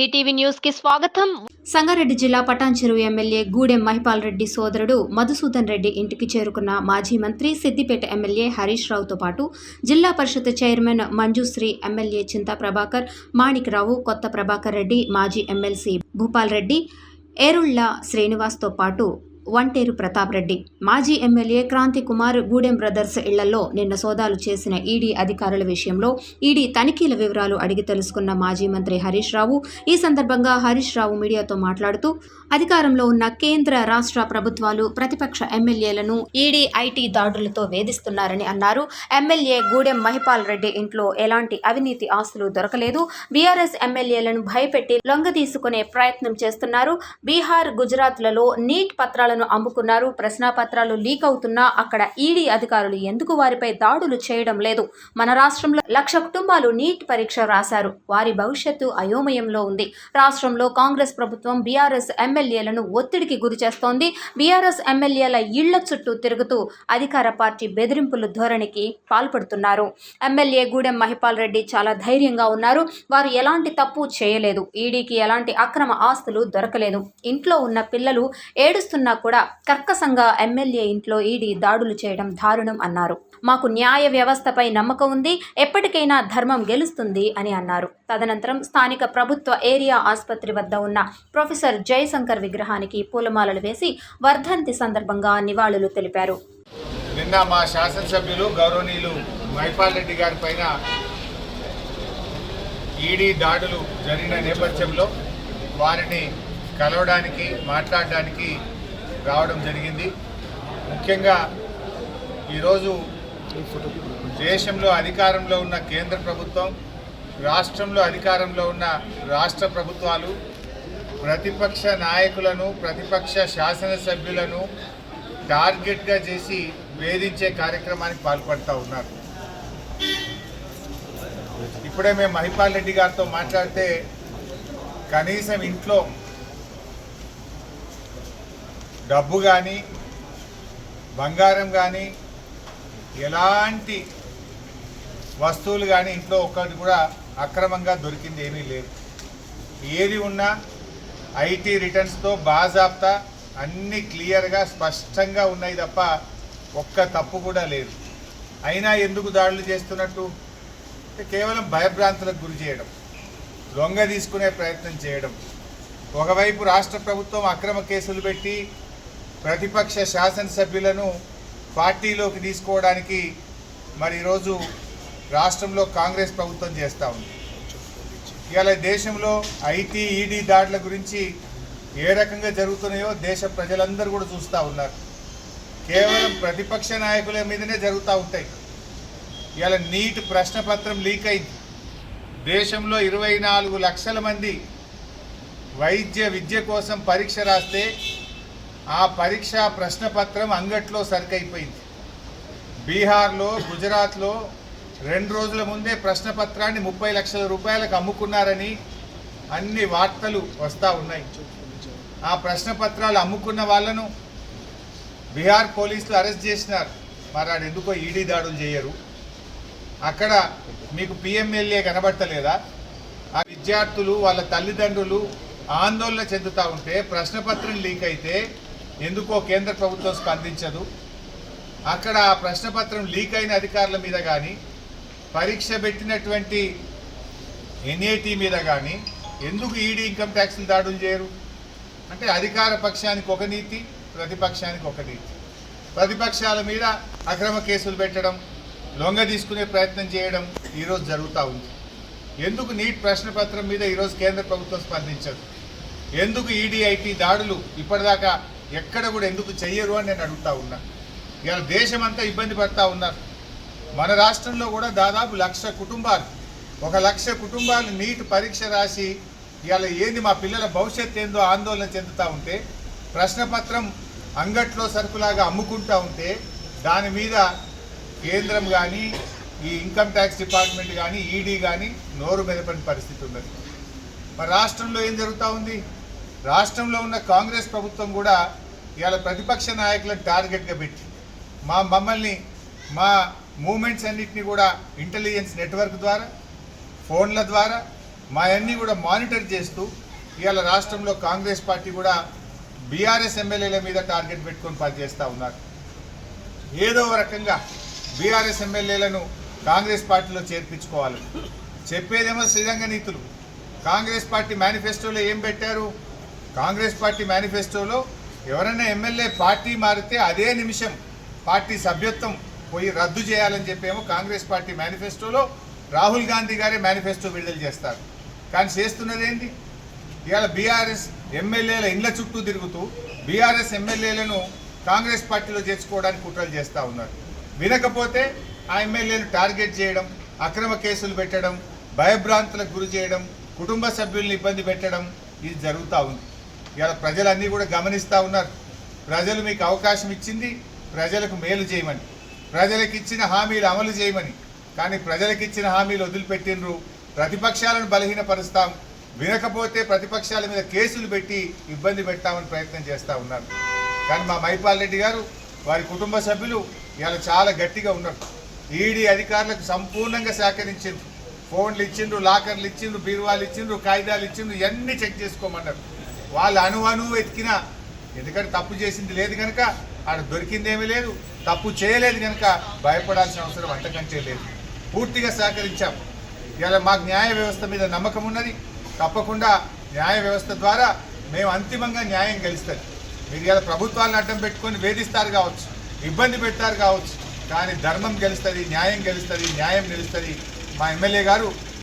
DTV న్యూస్కి స్వాగతం. సంగారెడ్డి జిల్లా పటాన్చెరు ఎమ్మెల్యే గూడెం మహిపాల్ రెడ్డి సోదరుడు మధుసూదన్ రెడ్డి ఇంటికి చేరుకున్న మాజీ మంత్రి సిద్దిపేట ఎమ్మెల్యే హరీష్ రావుతో పాటు జిల్లా పరిషత్ చైర్మన్ మంజుశ్రీ ఎమ్మెల్యే చింతా ప్రభాకర్ మాణిక్రావు కొత్త ప్రభాకర్ రెడ్డి మాజీ ఎమ్మెల్సీ భూపాల్ రెడ్డి ఏరుళ్ళ శ్రీనివాస్తో పాటు వంటేరు ప్రతాప్ రెడ్డి. మాజీ ఎమ్మెల్యే క్రాంతి కుమార్ గూడెం బ్రదర్స్ ఇళ్ళలో నిన్న సోదాలు చేసిన ఈడీ అధికారుల విషయంలో ఈడీ తనిఖీల వివరాలు అడిగి తెలుసుకున్న మాజీ మంత్రి హరీష్ రావు ఈ సందర్భంగా హరీష్ రావు మీడియాతో మాట్లాడుతూ అధికారంలో ఉన్న కేంద్ర రాష్ట్ర ప్రభుత్వాలు ప్రతిపక్ష ఎమ్మెల్యేలను ఈడీ ఐటీ దాడులతో వేధిస్తున్నారని అన్నారు. ఎమ్మెల్యే గూడెం మహిపాల్ రెడ్డి ఇంట్లో ఎలాంటి అవినీతి ఆస్తులు దొరకలేదు. బీఆర్ఎస్ ఎమ్మెల్యేలను భయపెట్టి లొంగ తీసుకునే ప్రయత్నం చేస్తున్నారు. బీహార్ గుజరాత్లలో నీట్ పత్రాలను అమ్ముకున్నారు. ప్రశ్నాపత్రాలు లీక్ అవుతున్నా అక్కడ ఈడీ అధికారులు ఎందుకు వారిపై దాడులు చేయడం లేదు? మన రాష్ట్రంలో లక్ష కుటుంబాలు నీట్ పరీక్ష రాశారు. వారి భవిష్యత్తు అయోమయంలో ఉంది. రాష్ట్రంలో కాంగ్రెస్ ప్రభుత్వం బీఆర్ఎస్ ఎమ్మెల్యేలను ఒత్తిడికి గురి చేస్తోంది. బీఆర్ఎస్ ఎమ్మెల్యేల ఇళ్ళ చుట్టూ తిరుగుతూ అధికార పార్టీ బెదిరింపుల ధోరణికి పాల్పడుతున్నారు. ఎమ్మెల్యే గూడెం మహిపాల్ రెడ్డి చాలా ధైర్యంగా ఉన్నారు. వారు ఎలాంటి తప్పు చేయలేదు. ఈడీకి ఎలాంటి అక్రమ ఆస్తులు దొరకలేదు. ఇంట్లో ఉన్న పిల్లలు ఏడుస్తున్నా కూడా కర్కసంగా ఎమ్మెల్యే ఇంట్లో ఈడీ దాడులు చేయడం దారుణం అన్నారు. మాకు న్యాయ వ్యవస్థపై నమ్మకం ఉంది ఎప్పటికైనా ధర్మం గెలుస్తుంది అని అన్నారు. తదనంతరం స్థానిక ప్రభుత్వ ఏరియా ఆసుపత్రి వద్ద ఉన్న ప్రొఫెసర్ జయశంకర్ విగ్రహానికి పూలమాలలు వేసి వర్ధంతి సందర్భంగా నివాళులు తెలిపారు. నిన్న మా శాసనసభ్యులు గౌరవనీయులు మైపాల్ రెడ్డి గారి పైన ఈడీ దాడులు జరిగిన నేపథ్యంలో వారిని కలవడానికి మాట్లాడడానికి రావడం జరిగింది. ముఖ్యంగా ఈరోజు దేశంలో అధికారంలో ఉన్న కేంద్ర ప్రభుత్వం రాష్ట్రంలో అధికారంలో ఉన్న రాష్ట్ర ప్రభుత్వాలు ప్రతిపక్ష నాయకులను ప్రతిపక్ష శాసనసభ్యులను టార్గెట్గా చేసి వేధించే కార్యక్రమానికి పాల్పడుతూ ఉన్నారు. ఇప్పుడే మేము మహిపాల్ రెడ్డి గారితో మాట్లాడితే కనీసం ఇంట్లో డబ్బు కానీ బంగారం కానీ ఎలాంటి వస్తువులు కానీ ఇంట్లో ఒక్కటి కూడా అక్రమంగా దొరికింది ఏమీ లేదు. ఏది ఉన్నా ఐటీ రిటర్న్స్తో బాజాబ్తా అన్నీ క్లియర్గా స్పష్టంగా ఉన్నాయి తప్ప ఒక్క తప్పు కూడా లేదు. అయినా ఎందుకు దాడులు చేస్తున్నట్టు? కేవలం భయభ్రాంతులకు గురి చేయడం లొంగ తీసుకునే ప్రయత్నం చేయడం. ఒకవైపు రాష్ట్ర ప్రభుత్వం అక్రమ కేసులు పెట్టి ప్రతిపక్ష శాసనసభ్యులను పార్టీలోకి తీసుకోవడానికి మరి ఈరోజు రాష్ట్రంలో కాంగ్రెస్ ప్రభుత్వం చేస్తూ ఉంది. ఇవాళ దేశంలో ఐటీ ఈడీ దాడుల గురించి ఏ రకంగా జరుగుతున్నాయో దేశ ప్రజలందరూ కూడా చూస్తూ ఉన్నారు. కేవలం ప్రతిపక్ష నాయకుల మీదనే జరుగుతూ ఉంటాయి. ఇవాళ నీట్ ప్రశ్నపత్రం లీక్ అయింది. దేశంలో ఇరవై నాలుగు లక్షల మంది వైద్య విద్య కోసం పరీక్ష రాస్తే ఆ పరీక్ష ప్రశ్నపత్రం అంగట్లో సరికైపోయింది. బీహార్లో గుజరాత్లో రెండు రోజుల ముందే ప్రశ్నపత్రాన్ని ముప్పై లక్షల రూపాయలకు అమ్ముకున్నారని అన్ని వార్తలు వస్తూ ఉన్నాయి. ఆ ప్రశ్నపత్రాలు అమ్ముకున్న వాళ్ళను బీహార్ పోలీసులు అరెస్ట్ చేసినారు. మరి ఆడు ఎందుకో ఈడీ దాడులు చేయరు. అక్కడ మీకు పిఎంఎల్ఏ కనబడతలేదా? ఆ విద్యార్థులు వాళ్ళ తల్లిదండ్రులు ఆందోళన చెందుతూ ఉంటే ప్రశ్నపత్రం లీక్ అయితే ఎందుకో కేంద్ర ప్రభుత్వం స్పందించదు. అక్కడ ఆ ప్రశ్నపత్రం లీక్ అయిన అధికారుల మీద కానీ పరీక్ష పెట్టినటువంటి ఎన్ఏటీ మీద కానీ ఎందుకు ఈడీ ఇన్కమ్ ట్యాక్స్లు దాడులు చేయరు? అంటే అధికార పక్షానికి ఒక నీతి ప్రతిపక్షానికి ఒక నీతి. ప్రతిపక్షాల మీద అక్రమ కేసులు పెట్టడం లొంగ తీసుకునే ప్రయత్నం చేయడం ఈరోజు జరుగుతూ ఉంది. ఎందుకు నీట్ ప్రశ్నపత్రం మీద ఈరోజు కేంద్ర ప్రభుత్వం స్పందించదు? ఎందుకు ఈడీఐటీ దాడులు ఇప్పటిదాకా ఎక్కడ కూడా ఎందుకు చెయ్యరు అని నేను అడుగుతా ఉన్నా. ఇవాళ దేశమంతా ఇబ్బంది పడతా ఉన్నారు. మన రాష్ట్రంలో కూడా దాదాపు లక్ష కుటుంబాలు ఒక లక్ష కుటుంబాలు నీట్ పరీక్ష రాసి ఇవాళ ఏంది మా పిల్లల భవిష్యత్ ఏందో ఆందోళన చెందుతూ ఉంటే ప్రశ్నపత్రం అంగట్లో సరుకులాగా అమ్ముకుంటూ ఉంటే దాని మీద కేంద్రం కానీ ఈ ఇన్కమ్ ట్యాక్స్ డిపార్ట్మెంట్ కానీ ఈడీ కానీ నోరు మెదపని పరిస్థితి ఉన్నది. మరి రాష్ట్రంలో ఏం జరుగుతూ ఉంది? రాష్ట్రంలో ఉన్న కాంగ్రెస్ ప్రభుత్వం కూడా ఇవాళ ప్రతిపక్ష నాయకులను టార్గెట్గా పెట్టి మా మమ్మల్ని మా మూమెంట్స్ అన్నిటిని కూడా ఇంటెలిజెన్స్ నెట్వర్క్ ద్వారా ఫోన్ల ద్వారా మా అన్నీ కూడా మానిటర్ చేస్తూ ఇవాళ రాష్ట్రంలో కాంగ్రెస్ పార్టీ కూడా బీఆర్ఎస్ ఎమ్మెల్యేల మీద టార్గెట్ పెట్టుకొని పనిచేస్తూ ఉన్నారు. ఏదో రకంగా బీఆర్ఎస్ ఎమ్మెల్యేలను కాంగ్రెస్ పార్టీలో చేర్పించుకోవాలి. చెప్పేదేమో శ్రీరంగ నీతులు. కాంగ్రెస్ పార్టీ మేనిఫెస్టోలో ఏం పెట్టారు? కాంగ్రెస్ పార్టీ మేనిఫెస్టోలో ఎవరైనా ఎమ్మెల్యే పార్టీ మారితే అదే నిమిషం పార్టీ సభ్యత్వం పోయి రద్దు చేయాలని చెప్పేమో కాంగ్రెస్ పార్టీ మేనిఫెస్టోలో రాహుల్ గాంధీ గారే మేనిఫెస్టో విడుదల చేస్తారు. కానీ చేస్తున్నది ఏంటి ఇవాళ బీఆర్ఎస్ ఎమ్మెల్యేల ఇండ్ల చుట్టూ తిరుగుతూ బీఆర్ఎస్ ఎమ్మెల్యేలను కాంగ్రెస్ పార్టీలో చేర్చుకోవడానికి కుట్రలు చేస్తూ ఉన్నారు. వినకపోతే ఆ ఎమ్మెల్యేలు టార్గెట్ చేయడం అక్రమ కేసులు పెట్టడం భయభ్రాంతులకు గురి చేయడం కుటుంబ సభ్యుల్ని ఇబ్బంది పెట్టడం ఇది జరుగుతూ ఉంది. ఇవాళ ప్రజలన్నీ కూడా గమనిస్తూ ఉన్నారు. ప్రజలు మీకు అవకాశం ఇచ్చింది ప్రజలకు మేలు చేయమని. ప్రజలకు ఇచ్చిన హామీలు అమలు చేయమని. కానీ ప్రజలకు ఇచ్చిన హామీలు వదిలిపెట్టినరు ప్రతిపక్షాలను బలహీనపరుస్తాం. వినకపోతే ప్రతిపక్షాల మీద కేసులు పెట్టి ఇబ్బంది పెట్టామని ప్రయత్నం చేస్తూ ఉన్నారు. కానీ మా మైపాల్ రెడ్డి గారు వారి కుటుంబ సభ్యులు ఇవాళ చాలా గట్టిగా ఉన్నారు. ఈడీ అధికారులకు సంపూర్ణంగా సహకరించిండ్రు. ఫోన్లు ఇచ్చిండ్రు లాకర్లు ఇచ్చిండ్రు బీరువాలు ఇచ్చిండ్రు కాగితాలు ఇచ్చిండ్రు ఇవన్నీ చెక్ చేసుకోమన్నారు. వాళ్ళు అణు అణువు ఎతికినా ఎందుకంటే తప్పు చేసింది లేదు కనుక ఆడ దొరికిందేమీ లేదు తప్పు చేయలేదు కనుక భయపడాల్సిన అవసరం అంతకంటే లేదు. పూర్తిగా సహకరించాం. ఇలా మాకు న్యాయ వ్యవస్థ మీద నమ్మకం ఉన్నది. తప్పకుండా న్యాయ వ్యవస్థ ద్వారా మేము అంతిమంగా న్యాయం గెలుస్తుంది మీరు ఇలా ప్రభుత్వాలను అడ్డం పెట్టుకొని వేధిస్తారు కావచ్చు ఇబ్బంది పెడతారు కావచ్చు కానీ ధర్మం గెలుస్తుంది న్యాయం గెలుస్తుంది న్యాయం నిలుస్తుంది మా ఎమ్మెల్యే గారు